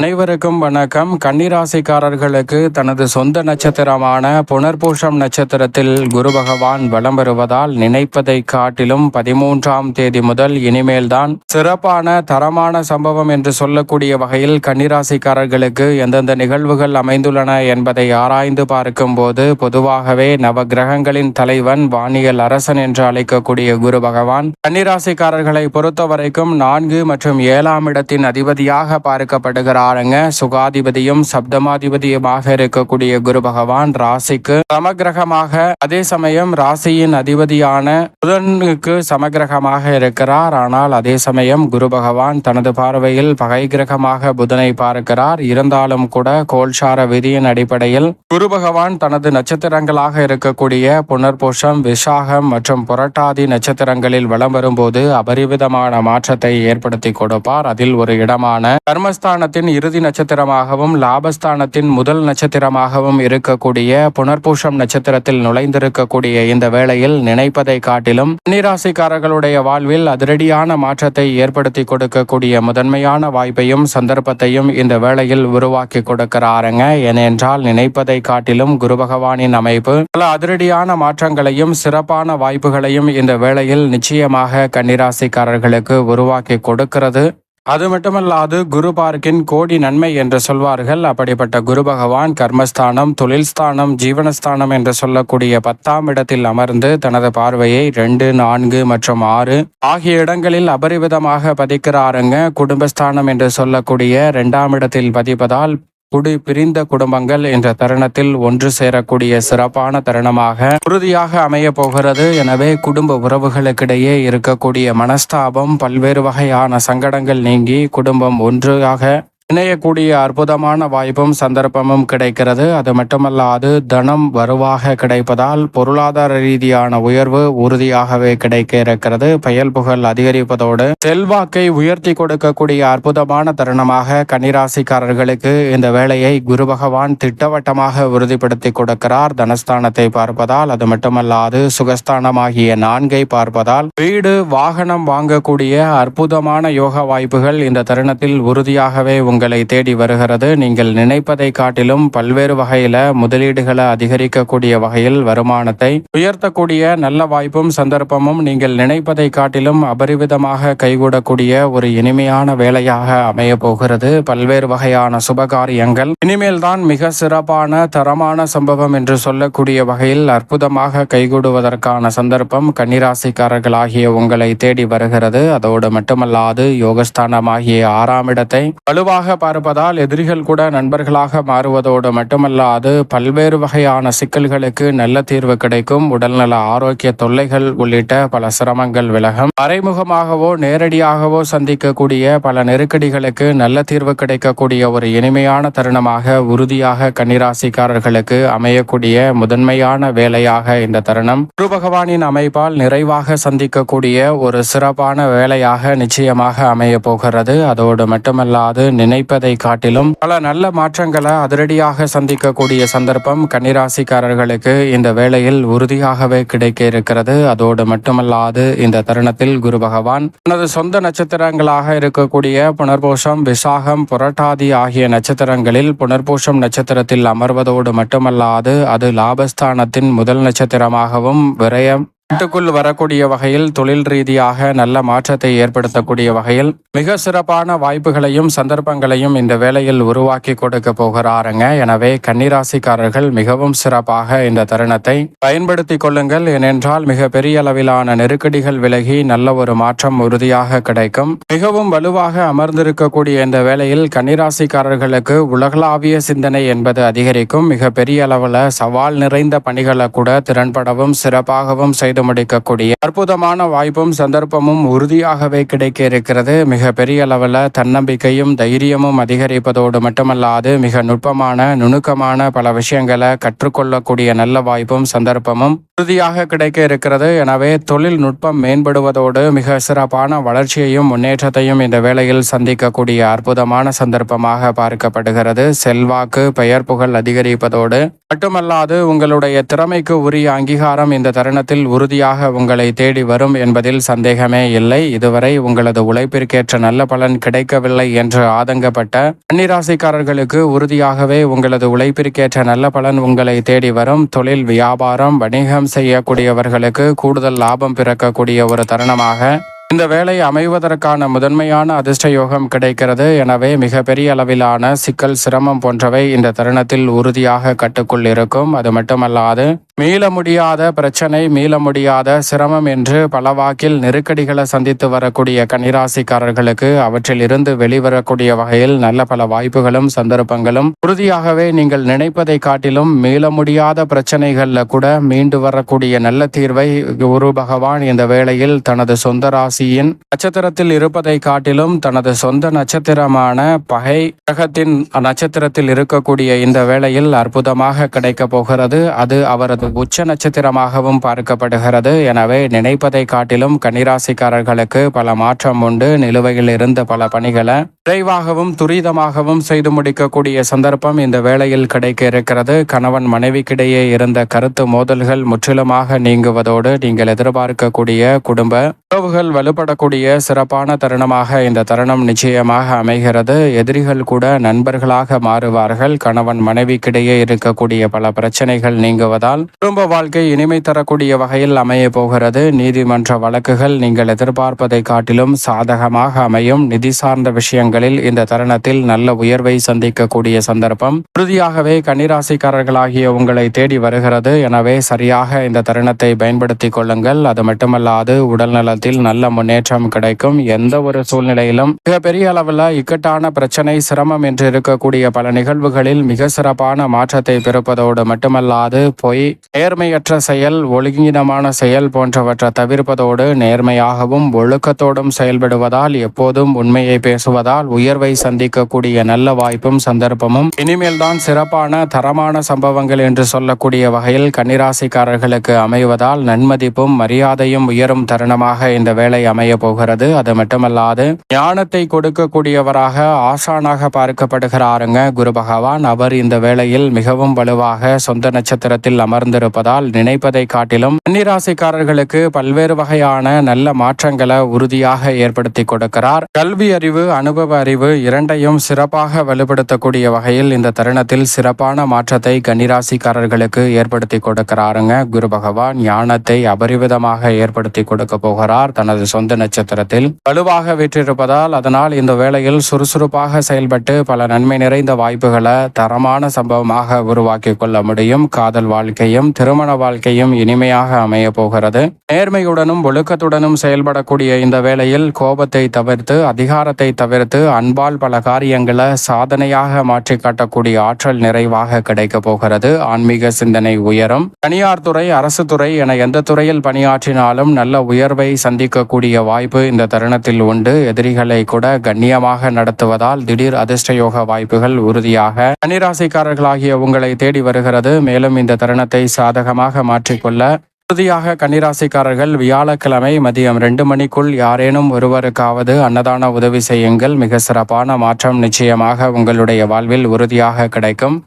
அனைவருக்கும் வணக்கம். கன்னிராசிக்காரர்களுக்கு தனது சொந்த நட்சத்திரமான புனர்பூஷம் நட்சத்திரத்தில் குரு பகவான் வலம் வருவதால் நினைப்பதை காட்டிலும் பதிமூன்றாம் தேதி முதல் இனிமேல்தான் சிறப்பான தரமான சம்பவம் என்று சொல்லக்கூடிய வகையில் கன்னிராசிக்காரர்களுக்கு எந்தெந்த நிகழ்வுகள் அமைந்துள்ளன என்பதை ஆராய்ந்து பார்க்கும் போது பொதுவாகவே நவ கிரகங்களின் தலைவன் வானியல் அரசன் என்று அழைக்கக்கூடிய குரு பகவான் கன்னிராசிக்காரர்களை பொறுத்தவரைக்கும் நான்கு மற்றும் ஏழாம் இடத்தின் அதிபதியாக பார்க்கப்படுகிறார். காரங்க சுகாதிபதியும் சப்தமாதிபதியுமாக இருக்கக்கூடிய குரு பகவான் ராசிக்கு சமகிரகமாக அதே சமயம் ராசியின் அதிபதியான புதனுக்கு சமகிரகமாக இருக்கிறார். ஆனால் அதே சமயம் குரு பகவான் தனது பார்வையில் பகை கிரகமாக புதனை பார்க்கிறார். இருந்தாலும் கூட கோல்சார விதியின் அடிப்படையில் குரு பகவான் தனது நட்சத்திரங்களாக இருக்கக்கூடிய புனர்பூஷம் விசாகம் மற்றும் புரட்டாதி நட்சத்திரங்களில் வலம் வரும்போது அபரிவிதமான மாற்றத்தை ஏற்படுத்தி கொடுப்பார். அதில் ஒரு இடமான கர்மஸ்தானத்தின் இறுதி நட்சத்திரமாகவும் லாபஸ்தானத்தின் முதல் நட்சத்திரமாகவும் இருக்கக்கூடிய புனர்பூஷம் நட்சத்திரத்தில் நுழைந்திருக்கக்கூடிய இந்த வேளையில் நினைப்பதை காட்டிலும் கன்னிராசிக்காரர்களுடைய வாழ்வில் அதிரடியான மாற்றத்தை ஏற்படுத்தி கொடுக்கக்கூடிய முதன்மையான வாய்ப்பையும் சந்தர்ப்பத்தையும் இந்த வேளையில் உருவாக்கி கொடுக்கிறாருங்க. ஏனென்றால் நினைப்பதை காட்டிலும் குரு பகவானின் அமைப்பு பல அதிரடியான மாற்றங்களையும் சிறப்பான வாய்ப்புகளையும் இந்த வேளையில் நிச்சயமாக கன்னிராசிக்காரர்களுக்கு உருவாக்கி கொடுக்கிறது. அது மட்டுமல்லாது குரு பார்க்கின் கோடி நன்மை என்று சொல்வார்கள். அப்படிப்பட்ட குரு பகவான் கர்மஸ்தானம் தொழில்ஸ்தானம் ஜீவனஸ்தானம் என்று சொல்லக்கூடிய பத்தாம் இடத்தில் அமர்ந்து தனது பார்வையை ரெண்டு நான்கு மற்றும் ஆறு ஆகிய இடங்களில் அபரிவிதமாக பதிக்கிறாருங்க. குடும்பஸ்தானம் என்று சொல்லக்கூடிய இரண்டாம் இடத்தில் பதிப்பதால் குடி பிரிந்த குடும்பங்கள் என்ற தருணத்தில் ஒன்று சேரக்கூடிய சிறப்பான தருணமாக உறுதியாக அமைய போகிறது. எனவே குடும்ப உறவுகளுக்கிடையே இருக்கக்கூடிய மனஸ்தாபம் பல்வேறு வகையான சங்கடங்கள் நீங்கி குடும்பம் ஒன்றாக இணையக்கூடிய அற்புதமான வாய்ப்பும் சந்தர்ப்பமும் கிடைக்கிறது. அது மட்டுமல்லாது தனம் வருவாக கிடைப்பதால் பொருளாதார ரீதியான உயர்வு உறுதியாகவே கிடைக்க இருக்கிறது. பயல் புகழ் அதிகரிப்பதோடு செல்வாக்கை உயர்த்தி கொடுக்கக்கூடிய அற்புதமான தருணமாக கன்னிராசிக்காரர்களுக்கு இந்த வேலையை குரு பகவான் திட்டவட்டமாக உறுதிப்படுத்தி கொடுக்கிறார். தனஸ்தானத்தை பார்ப்பதால் அது மட்டுமல்லாது சுகஸ்தானமாகிய நான்கை பார்ப்பதால் வீடு வாகனம் வாங்கக்கூடிய அற்புதமான யோக வாய்ப்புகள் இந்த தருணத்தில் உறுதியாகவே உங்களை தேடி வருகிறது. நீங்கள் நினைப்பதை காட்டிலும் பல்வேறு வகையில முதலீடுகளை அதிகரிக்கக்கூடிய வகையில் வருமானத்தை உயர்த்தக்கூடிய நல்ல வாய்ப்பும் சந்தர்ப்பமும் நீங்கள் நினைப்பதை காட்டிலும் அபரிவிதமாக கைகூடக்கூடிய ஒரு இனிமையான வேலையாக அமைய போகிறது. பல்வேறு வகையான சுபகாரியங்கள். இனிமேல் தான் மிக சிறப்பான தரமான சம்பவம் என்று சொல்லக்கூடிய வகையில் அற்புதமாக கைகூடுவதற்கான சந்தர்ப்பம் கன்னிராசிக்காரர்களாகிய உங்களை தேடி வருகிறது. அதோடு மட்டுமல்லாது யோகஸ்தானமாகிய ஆறாம் இடத்தை வலுவாக பார்ப்பதால் எதிரிகள் கூட நண்பர்களாக மாறுவதோடு மட்டுமல்லாது பல்வேறு வகையான சிக்கல்களுக்கு நல்ல தீர்வு கிடைக்கும். உடல்நல ஆரோக்கிய தொல்லைகள் உள்ளிட்ட பல சிரமங்கள் விலகும். மறைமுகமாகவோ நேரடியாகவோ சந்திக்கக்கூடிய பல நெருக்கடிகளுக்கு நல்ல தீர்வு கிடைக்கக்கூடிய ஒரு இனிமையான தருணமாக உறுதியாக கன்னிராசிக்காரர்களுக்கு அமையக்கூடிய முதன்மையான வேலையாக இந்த தருணம். குரு பகவானின் அமைப்பால் நிறைவாக சந்திக்கக்கூடிய ஒரு சிறப்பான வேலையாக நிச்சயமாக அமைய போகிறது. அதோடு மட்டுமல்லாது நினை நினைப்பதை காட்டிலும் பல நல்ல மாற்றங்களை அதிரடியாக சந்திக்கக்கூடிய சந்தர்ப்பம் கன்னிராசிக்காரர்களுக்கு இந்த வேளையில் உறுதியாகவே கிடைக்க இருக்கிறது அதோடு மட்டுமல்லாது இந்த தருணத்தில் குரு பகவான் தனது சொந்த நட்சத்திரங்களாக இருக்கக்கூடிய புனர்பூஷம் விசாகம் புரட்டாதி ஆகிய நட்சத்திரங்களில் புனர்பூஷம் நட்சத்திரத்தில் அமர்வதோடு மட்டுமல்லாது அது லாபஸ்தானத்தின் முதல் நட்சத்திரமாகவும் விரயம் வீட்டுக்குள் வரக்கூடிய வகையில் தொழில் ரீதியாக நல்ல மாற்றத்தை ஏற்படுத்தக்கூடிய வகையில் மிக சிறப்பான வாய்ப்புகளையும் சந்தர்ப்பங்களையும் இந்த வேளையில் உருவாக்கி கொடுக்க போகிறாருங்க. எனவே கன்னிராசிக்காரர்கள் மிகவும் சிறப்பாக இந்த தருணத்தை பயன்படுத்தி கொள்ளுங்கள். ஏனென்றால் மிக பெரிய அளவிலான நெருக்கடிகள் விலகி நல்ல ஒரு மாற்றம் உறுதியாக கிடைக்கும். மிகவும் வலுவாக அமர்ந்திருக்கக்கூடிய இந்த வேளையில் கன்னிராசிக்காரர்களுக்கு உலகளாவிய சிந்தனை என்பது அதிகரிக்கும். மிக பெரிய அளவில் சவால் நிறைந்த பணிகளை கூட திறன்படவும் சிறப்பாகவும் செய்து முடிக்கக்கூடிய அற்புதமான வாய்ப்பும் சந்தர்ப்பமும் உறுதியாகவே கிடைக்க இருக்கிறது மிக பெரிய அளவில் தன்னம்பிக்கையும் தைரியமும் அதிகரிப்பதோடு மட்டுமல்லாது மிக நுட்பமான நுணுக்கமான பல விஷயங்களை கற்றுக்கொள்ளக்கூடிய நல்ல வாய்ப்பும் சந்தர்ப்பமும் உறுதியாக கிடைக்க இருக்கிறது எனவே தொழில்நுட்பம் மேம்படுவதோடு மிக சிறப்பான வளர்ச்சியையும் முன்னேற்றத்தையும் இந்த வேளையில் சந்திக்கக்கூடிய அற்புதமான சந்தர்ப்பமாக பார்க்கப்படுகிறது. செல்வாக்கு பெயர் புகழ் அதிகரிப்பதோடு மட்டுமல்லாது உங்களுடைய திறமைக்கு உரிய அங்கீகாரம் இந்த தருணத்தில் உறுதி உறுதியாக உங்களை தேடி வரும் என்பதில் சந்தேகமே இல்லை. இதுவரை உங்களது உழைப்பிற்கேற்ற நல்ல பலன் கிடைக்கவில்லை என்று ஆதங்கப்பட்ட கன்னிராசிக்காரர்களுக்கு உறுதியாகவே உங்களது உழைப்பிற்கேற்ற நல்ல பலன் உங்களை தேடி வரும். தொழில் வியாபாரம் வணிகம் செய்யக்கூடியவர்களுக்கு கூடுதல் லாபம் பிறக்கக்கூடிய ஒரு தருணமாக இந்த வேலை அமைவதற்கான முதன்மையான அதிர்ஷ்ட யோகம் கிடைக்கிறது. எனவே மிகப்பெரிய அளவிலான சிக்கல் சிரமம் போன்றவை இந்த தருணத்தில் உறுதியாக கட்டுக்குள் இருக்கும். அது மட்டுமல்லாது மீள முடியாத பிரச்சனை மீள முடியாத சிரமம் என்று பல வாக்கில் நெருக்கடிகளை சந்தித்து வரக்கூடிய கன்னிராசிக்காரர்களுக்கு அவற்றில் இருந்து வெளிவரக்கூடிய வகையில் நல்ல பல வாய்ப்புகளும் சந்தர்ப்பங்களும். உறுதியாகவே நீங்கள் நினைப்பதை காட்டிலும் மீள முடியாத பிரச்சனைகள்ல கூட மீண்டு வரக்கூடிய நல்ல தீர்வை குரு பகவான் இந்த வேளையில் தனது சொந்த ராசியின் நட்சத்திரத்தில் இருப்பதை காட்டிலும் தனது சொந்த நட்சத்திரமான பகை கிரகத்தின் நட்சத்திரத்தில் இருக்கக்கூடிய இந்த வேளையில் அற்புதமாக கிடைக்கப் போகிறது. அது அவரது உச்ச நட்சத்திரமாகவும் பார்க்கப்படுகிறது. எனவே நினைப்பதை காட்டிலும் கன்னிராசிக்காரர்களுக்கு பல மாற்றம் உண்டு. நிலுவையில் இருந்த பல பணிகளை விரைவாகவும் துரிதமாகவும் செய்து முடிக்கக்கூடிய சந்தர்ப்பம் இந்த வேளையில் கிடைக்க இருக்கிறது. கணவன் மனைவிக்கிடையே இருந்த கருத்து மோதல்கள் முற்றிலுமாக நீங்குவதோடு நீங்கள் எதிர்பார்க்கக்கூடிய குடும்ப உறவுகள் வலுப்படக்கூடிய சிறப்பான தருணமாக இந்த தருணம் நிச்சயமாக அமைகிறது. எதிரிகள் கூட நண்பர்களாக மாறுவார்கள். கணவன் மனைவிக்கிடையே இருக்கக்கூடிய பல பிரச்சனைகள் நீங்குவதால் குடும்ப வாழ்க்கை இனிமை தரக்கூடிய வகையில் அமைய போகிறது. நீதிமன்ற வழக்குகள் நீங்கள் எதிர்பார்ப்பதை காட்டிலும் சாதகமாக அமையும். நிதி சார்ந்த விஷயங்களில் இந்த தருணத்தில் நல்ல உயர்வை சந்திக்கக்கூடிய சந்தர்ப்பம். உறுதியாகவே கன்னிராசிக்காரர்களாகிய உங்களை தேடி வருகிறது. எனவே சரியாக இந்த தருணத்தை பயன்படுத்திக் கொள்ளுங்கள். அது மட்டுமல்லாது உடல் நலத்தில் நல்ல முன்னேற்றம் கிடைக்கும். எந்த ஒரு சூழ்நிலையிலும் மிகப்பெரிய அளவில் இக்கட்டான பிரச்சனை சிரமம் என்று இருக்கக்கூடிய பல நிகழ்வுகளில் மிக சிறப்பான மாற்றத்தை பிறப்பதோடு மட்டுமல்லாது பொய் நேர்மையற்ற செயல் ஒழுங்கினமான செயல் போன்றவற்றை தவிர்ப்பதோடு நேர்மையாகவும் ஒழுக்கத்தோடும் செயல்படுவதால் எப்போதும் உண்மையை பேசுவதால் உயர்வை சந்திக்கக்கூடிய நல்ல வாய்ப்பும் சந்தர்ப்பமும். இனிமேல்தான் சிறப்பான தரமான சம்பவங்கள் என்று சொல்லக்கூடிய வகையில் கன்னிராசிக்காரர்களுக்கு அமைவதால் நன்மதிப்பும் மரியாதையும் உயரும் தருணமாக இந்த வேலை அமைய போகிறது. அது மட்டுமல்லாது ஞானத்தை கொடுக்கக்கூடியவராக ஆசானாக பார்க்கப்படுகிறாருங்க குரு பகவான். அவர் இந்த வேளையில் மிகவும் வலுவாக சொந்த நட்சத்திரத்தில் அமர்ந்திருப்பதால் நினைப்பதை காட்டிலும் கன்னிராசிக்காரர்களுக்கு பல்வேறு வகையான நல்ல மாற்றங்களை உறுதியாக ஏற்படுத்தி கொடுக்கிறார். கல்வி அறிவு அனுபவ அறிவு இரண்டையும் சிறப்பாக வலுப்படுத்தக்கூடிய வகையில் இந்த தருணத்தில் சிறப்பான மாற்றத்தை கன்னிராசிக்காரர்களுக்கு ஏற்படுத்தி கொடுக்கிறாருங்க. குரு பகவான் ஞானத்தை அபரிவிதமாக ஏற்படுத்தி கொடுக்க போகிறார். தனது சொந்த நட்சத்திரத்தில் வலுவாக விற்றிருப்பதால் அதனால் இந்த வேளையில் சுறுசுறுப்பாக செயல்பட்டு பல நன்மை நிறைந்த வாய்ப்புகளை தரமான சம்பவமாக உருவாக்கி கொள்ள முடியும். காதல் வாழ்க்கையும் திருமண வாழ்க்கையும் இனிமையாக அமைய போகிறது. நேர்மையுடனும் ஒழுக்கத்துடனும் செயல்படக்கூடிய இந்த வேளையில் கோபத்தை தவிர்த்து அதிகாரத்தை தவிர்த்து அன்பால் பல காரியங்களை சாதனையாக மாற்றி காட்டக்கூடிய ஆற்றல் நிறைவாக கிடைக்க போகிறது. ஆன்மீக சிந்தனை உயரும். தனியார் துறை அரசு துறை என எந்த துறையில் பணியாற்றினாலும் நல்ல உயர்வை சந்திக்கக்கூடிய வாய்ப்பு இந்த தருணத்தில் உண்டு. எதிரிகளை கூட கண்ணியமாக நடத்துவதால் திடீர் அதிர்ஷ்டயோக வாய்ப்புகள் உறுதியாக. கன்னிராசிக்காரர்களாகிய உங்களை தேடி வருகிறது. மேலும் இந்த தருணத்தை சாதகமாக மாற்றிக்கொள்ள உறுதியாக கன்னிராசிக்காரர்கள் வியாழக்கிழமை மதியம் ரெண்டு மணிக்குள் யாரேனும் ஒருவருக்காவது அன்னதான உதவி செய்யுங்கள். மிக சிறப்பான மாற்றம் நிச்சயமாக உங்களுடைய வாழ்வில் உறுதியாக கிடைக்கும்.